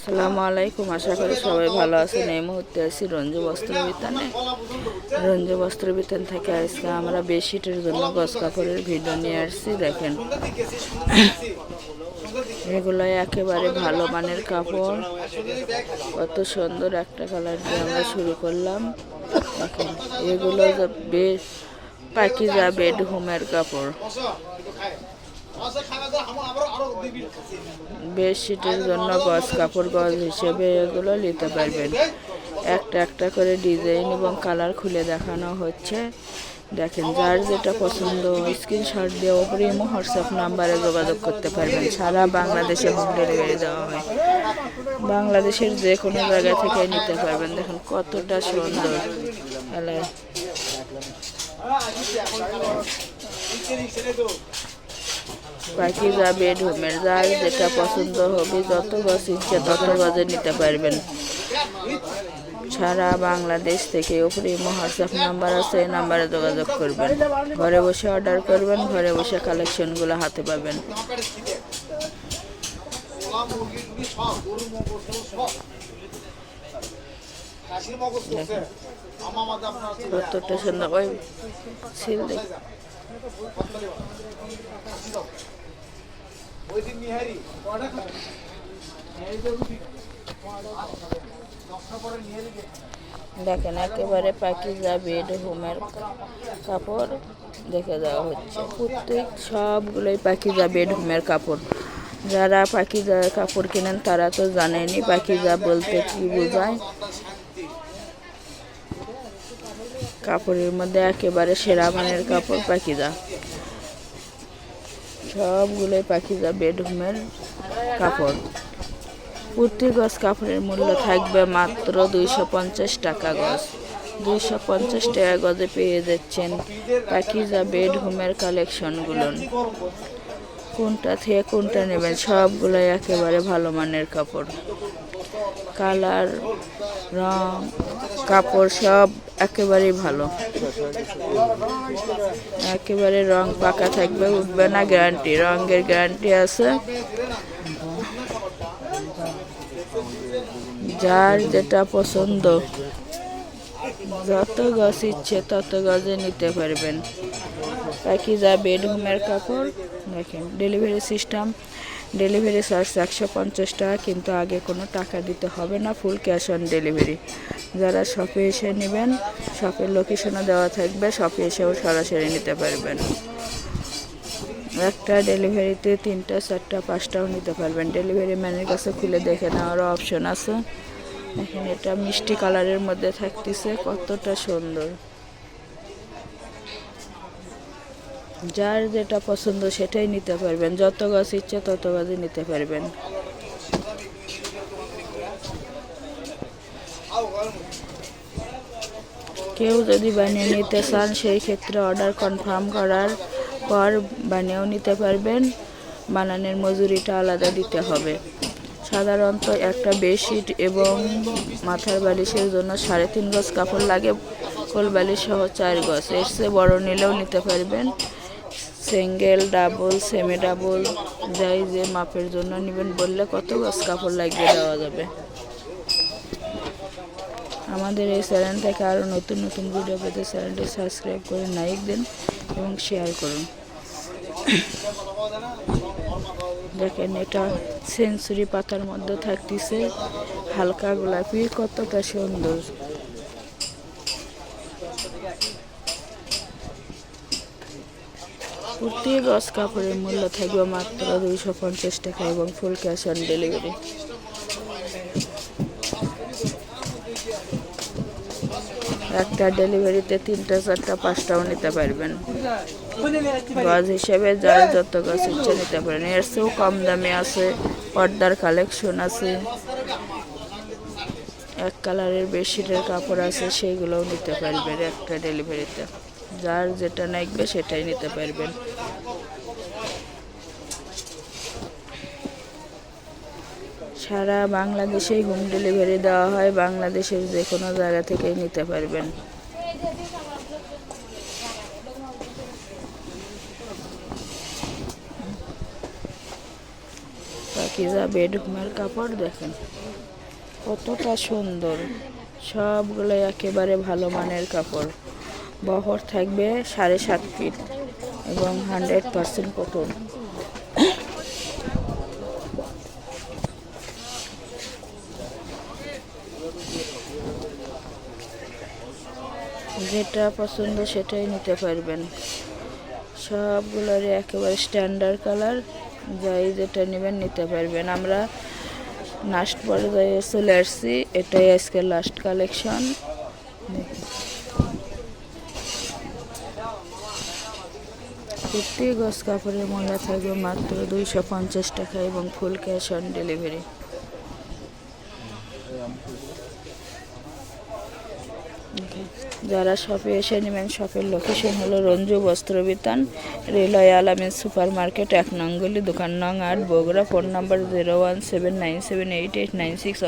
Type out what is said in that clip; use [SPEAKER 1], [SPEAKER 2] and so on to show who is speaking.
[SPEAKER 1] আসসালামু আলাইকুম আশা করি সবাই ভালো আছেন। এই মুহূর্তে আছি রঞ্জু বস্ত্র বিতানে। রঞ্জু বস্ত্র বিতান থেকে আজকে আমরা বেডশিটের জন্য গছ কাপড়ের ভিডিও নিয়ে আসছি। দেখেন এগুলো একেবারে ভালো মানের কাপড়। কত সুন্দর একটা কালার দিয়ে আমরা শুরু করলাম। দেখেন, এগুলো বেশ পাকিজা বেড হোমের কাপড়। বেডশিটের জন্য গজ, কাপড় গজ হিসেবে এগুলো নিতে পারবেন। একটা একটা করে ডিজাইন এবং কালার খুলে দেখানো হচ্ছে। দেখেন, যার যেটা পছন্দ, স্ক্রিনশট দিয়ে ওপরে ইমো, হোয়াটসঅ্যাপ নাম্বারে যোগাযোগ করতে পারবেন। সারা বাংলাদেশে হোম ডেলিভারি দেওয়া হয়। বাংলাদেশের যে কোনো জায়গা থেকে নিতে পারবেন। দেখেন, কতটা সুন্দর। কালার বাকি যা বেডরুমের যার যেটা পছন্দ হবে যত গছ তত গজে নিতে পারবেন। সারা বাংলাদেশ থেকে উপরে হোয়াটসঅ্যাপ নাম্বার আছে, এই নাম্বারে যোগাযোগ করবেন। ঘরে বসে অর্ডার করবেন, ঘরে বসে কালেকশনগুলো হাতে পাবেন। কতটা সুন্দর, ওই দেখেন, একেবারে পাকিজা বেড হোমের কাপড় দেখে দেওয়া হচ্ছে। প্রত্যেক সবগুলোই পাকিজা বেড হোমের কাপড়। যারা পাকিজা কাপড় কেনেন, তারা তো জানেনি পাকিজা বলতে কি বোঝায়। কাপড়ের মধ্যে একেবারে সেরা মানের কাপড় পাকিজা। সবগুলোই পাখিজা বেডরুমের কাপড়। প্রতি গজ কাপড়ের মূল্য থাকবে মাত্র দুইশো পঞ্চাশ টাকা গজ। দুইশো পঞ্চাশ টাকা গজে পেয়ে যাচ্ছেন পাখিজা বেডরুমের কালেকশনগুলো কোনটা থেকে কোনটা নেবেন? সবগুলোই একেবারে ভালো মানের কাপড়। কালার রং, কাপড় সব একেবারেই ভালো। একেবারে রং পাকা থাকবে, উঠবে না গ্যারান্টি রঙের গ্যারান্টি আছে। যার যেটা পছন্দ, যত গাছ ইচ্ছে তত গাছে নিতে পারবেন। বাকি যা বেডরুমের কাপড়, দেখেন ডেলিভারি সিস্টেম ডেলিভারি চার্জ একশো পঞ্চাশ টাকা, কিন্তু আগে কোনো টাকা দিতে হবে না, ফুল ক্যাশ অন ডেলিভারি। যারা শপে এসে নেবেন, শপের লোকেশনও দেওয়া থাকবে, শপে এসেও সরাসরি নিতে পারবেন। একটা ডেলিভারিতে তিনটা, চারটা, পাঁচটাও নিতে পারবেন। ডেলিভারি ম্যানের কাছে খুলে দেখে নেওয়ারও অপশন আছে। দেখেন এটা মিষ্টি কালারের মধ্যে থাকতেছে, কতটা সুন্দর। যার যেটা পছন্দ সেটাই নিতে পারবেন। যত গাছ ইচ্ছে তত গাছই নিতে পারবেন। কেউ যদি বানিয়ে নিতে চান, সেই ক্ষেত্রে অর্ডার কনফার্ম করার পর বানিয়েও নিতে পারবেন। বানানের মজুরিটা আলাদা দিতে হবে। সাধারণত একটা বেডশিট এবং মাথার বালিশের জন্য সাড়ে তিন গজ কাপড় লাগে, কোল বালিশ সহ চার গজ। এর চেয়ে বড় নিলেও নিতে পারবেন। সিঙ্গেল, ডাবল সেমি ডাবল যাই যে মাপের জন্য নেবেন বললে কত গাছ কাপড় লাগিয়ে দেওয়া যাবে। আমাদের এই চ্যানেল থেকে আরও নতুন নতুন ভিডিও পেতে চ্যানেলটি সাবস্ক্রাইব করে লাইক দিন এবং শেয়ার করুন। দেখেন এটা সেঞ্চুরি পাতার মধ্যে থাকতেছে, হালকা গোলাপি, কতটা সুন্দর। প্রতি গজ কাপড়ের মূল্য থাকবে মাত্র দুইশো পঞ্চাশ টাকা এবং ফুল ক্যাশ অন ডেলিভারি। একটা ডেলিভারিতে তিনটা, চারটা, পাঁচটাও নিতে পারবেন। গজ হিসেবে যার যত গাছ ইচ্ছে নিতে পারেন। এর চেয়েও কম দামে আছে, পর্দার কালেকশন আছে। এক কালারের বেডশিটের কাপড় আছে, সেইগুলোও নিতে পারবেন একটা ডেলিভারিতে। যার যেটা লাগবে সেটাই নিতে পারবেন। সারা বাংলাদেশেই হোম ডেলিভারি দেওয়া হয়, বাংলাদেশের যে কোনো জায়গা থেকেই নিতে পারবেন। পাকিজা বেডরুমের কাপড় দেখেন, কতটা সুন্দর। সবগুলো একেবারে ভালো মানের কাপড়। বহর থাকবে সাড়ে সাত ফিট এবং হান্ড্রেড পার্সেন্ট কটন যেটা পছন্দ সেটাই নিতে পারবেন। সবগুলোরই একেবারে স্ট্যান্ডার্ড কালার যাই যেটা নেবেন নিতে পারবেন। আমরা লাস্ট পর্যায়ে চলে আসছি, এটাই আজকে লাস্ট কালেকশন প্রতি গজ কাপড়ের মূল্য থাকবে মাত্র দুইশো পঞ্চাশ টাকা এবং ফুল ক্যাশ অন ডেলিভারি। যারা শপে এসে নেবেন, শপের লোকেশন হলো রঞ্জু বস্ত্রবিতান, রেলওয়ে আলামিন সুপার মার্কেট এক নঙ্গলি দোকান নং আট, Bogura, phone number zero one seven nine seven eight eight nine six